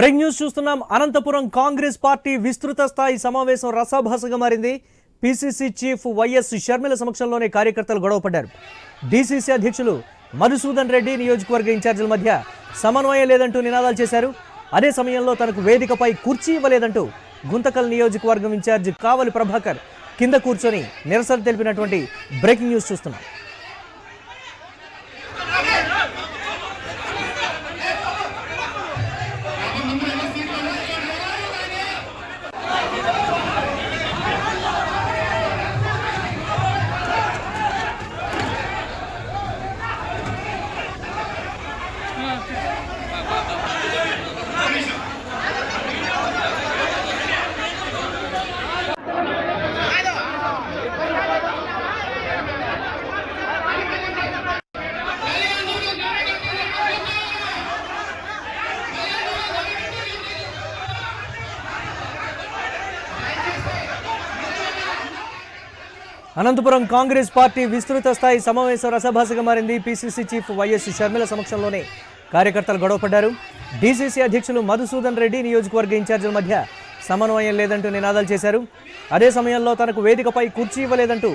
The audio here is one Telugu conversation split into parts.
బ్రేక్ న్యూస్ చూస్తున్నాం. అనంతపురం కాంగ్రెస్ పార్టీ విస్తృత స్థాయి సమావేశం రసాభాసగా మారింది. పిసిసి చీఫ్ వైఎస్ షర్మిల సమక్షంలోనే కార్యకర్తలు గొడవపడ్డారు డీసీసీ అధ్యక్షులు మధుసూదన్ రెడ్డి నియోజకవర్గ ఇన్ఛార్జీల మధ్య సమన్వయం లేదంటూ నినాదాలు చేశారు. అదే సమయంలో తనకు వేదికపై కుర్చీ ఇవ్వలేదంటూ గుంతకల్ నియోజకవర్గం ఇన్ఛార్జి కావలి ప్రభాకర్ కింద కూర్చొని నిరసన తెలిపినటువంటి బ్రేకింగ్ న్యూస్ చూస్తున్నాం. అనంతపురం కాంగ్రెస్ పార్టీ విస్తృత స్థాయి సమావేశం రసభాసగా మారింది పిసిసి చీఫ్ వైఎస్ షర్మిల సమక్షంలోనే. కార్యకర్తలు గొడవపడ్డారు. డీసీసీ అధ్యక్షులు మధుసూదన్ రెడ్డి నియోజకవర్గ ఇన్ఛార్జీల మధ్య సమన్వయం లేదంటూ నినాదాలు చేశారు. అదే సమయంలో తనకు వేదికపై కుర్చీ ఇవ్వలేదంటూ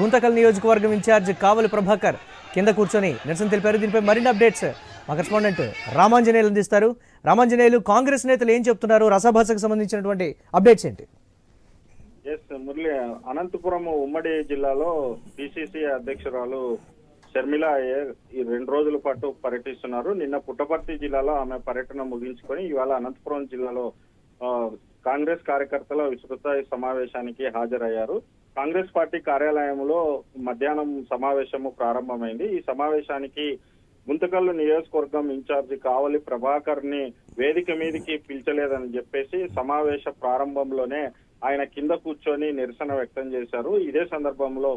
గుంతకల్ నియోజకవర్గం ఇన్ఛార్జ్ కావలి ప్రభాకర్ కింద కూర్చొని నిరసన తెలిపారు. దీనిపై మరిన్ని అప్డేట్స్ మా కరెస్పాండెంట్ రామాంజనేయులు అందిస్తారు. రామాంజనేయులు కాంగ్రెస్ నేతలు ఏం చెప్తున్నారు? రసభాసకు సంబంధించినటువంటి అప్డేట్స్ ఏంటి? ఎస్ మురళి అనంతపురం ఉమ్మడి జిల్లాలో బీసీసీ అధ్యక్షురాలు షర్మిల ఏ- ఈ రెండు రోజుల పాటు పర్యటిస్తున్నారు. నిన్న పుట్టపర్తి జిల్లాలో ఆమె పర్యటన ముగించుకొని ఇవాళ అనంతపురం జిల్లాలో కాంగ్రెస్ కార్యకర్తల విస్తృత సమావేశానికి హాజరయ్యారు. కాంగ్రెస్ పార్టీ కార్యాలయంలో మధ్యాహ్నం సమావేశము ప్రారంభమైంది. ఈ సమావేశానికి గుంతకల్లు నియోజకవర్గం ఇన్ఛార్జి కావలి ప్రభాకర్ని వేదిక మీదకి పిలిచలేదని చెప్పేసి సమావేశ ప్రారంభంలోనే ఆయన కింద కూర్చొని నిరసన వ్యక్తం చేశారు. ఇదే సందర్భంలో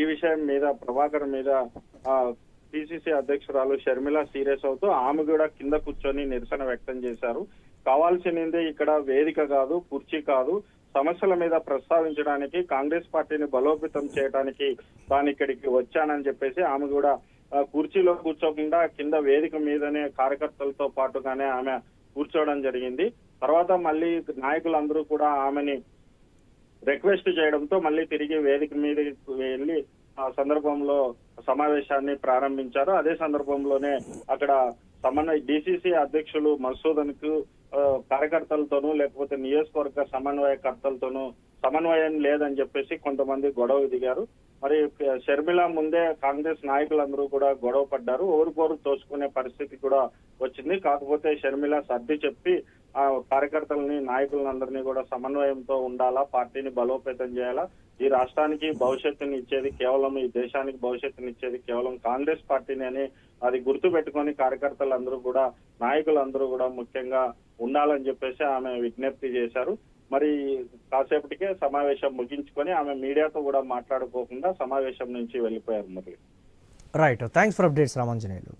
ఈ విషయం మీద ప్రభాకర్ మీద పిసిసి అధ్యక్షురాలు షర్మిల సీరియస్ అవుతూ ఆమె కూడా కింద కూర్చొని నిరసన వ్యక్తం చేశారు. కావాల్సింది ఇక్కడ వేదిక కాదు కుర్చీ కాదు. సమస్యల మీద ప్రస్తావించడానికి కాంగ్రెస్ పార్టీని బలోపేతం చేయడానికి తాను ఇక్కడికి వచ్చానని చెప్పేసి ఆమె కూడా కుర్చీలో కూర్చోకుండా కింద వేదిక మీదనే కార్యకర్తలతో పాటుగానే ఆమె కూర్చోవడం జరిగింది. తర్వాత మళ్ళీ నాయకులందరూ కూడా ఆమెని రిక్వెస్ట్ చేయడంతో మళ్ళీ తిరిగి వేదిక మీద వెళ్ళి ఆ సందర్భంలో సమావేశాన్ని ప్రారంభించారు. అదే సందర్భంలోనే అక్కడ సమన్వయ డిసిసి అధ్యక్షులు మసూదన్కు కార్యకర్తలతోనూ లేకపోతే నియోజకవర్గ సమన్వయకర్తలతోనూ సమన్వయం లేదని చెప్పేసి కొంతమంది గొడవ దిగారు. మరి షర్మిల ముందే కాంగ్రెస్ నాయకులందరూ కూడా గొడవ పడ్డారు. ఓరుకోరు తోసుకునే పరిస్థితి కూడా వచ్చింది. కాకపోతే షర్మిల సర్ది చెప్పి ఆ కార్యకర్తలని నాయకులందరినీ కూడా సమన్వయంతో ఉండాలా పార్టీని బలోపేతం చేయాలా? ఈ రాష్ట్రానికి భవిష్యత్తుని ఇచ్చేది కేవలం ఈ దేశానికి భవిష్యత్తుని ఇచ్చేది కేవలం కాంగ్రెస్ పార్టీని అని అది గుర్తు పెట్టుకొని కార్యకర్తలందరూ కూడా నాయకులందరూ కూడా ముఖ్యంగా ఉండాలని చెప్పేసి ఆమె విజ్ఞప్తి చేశారు. మరి కాసేపటికే సమావేశం ముగించుకొని ఆమె మీడియాతో కూడా మాట్లాడుకోకుండా సమావేశం నుంచి వెళ్ళిపోయారు మరి right thanks for updates Ramanjaneyulu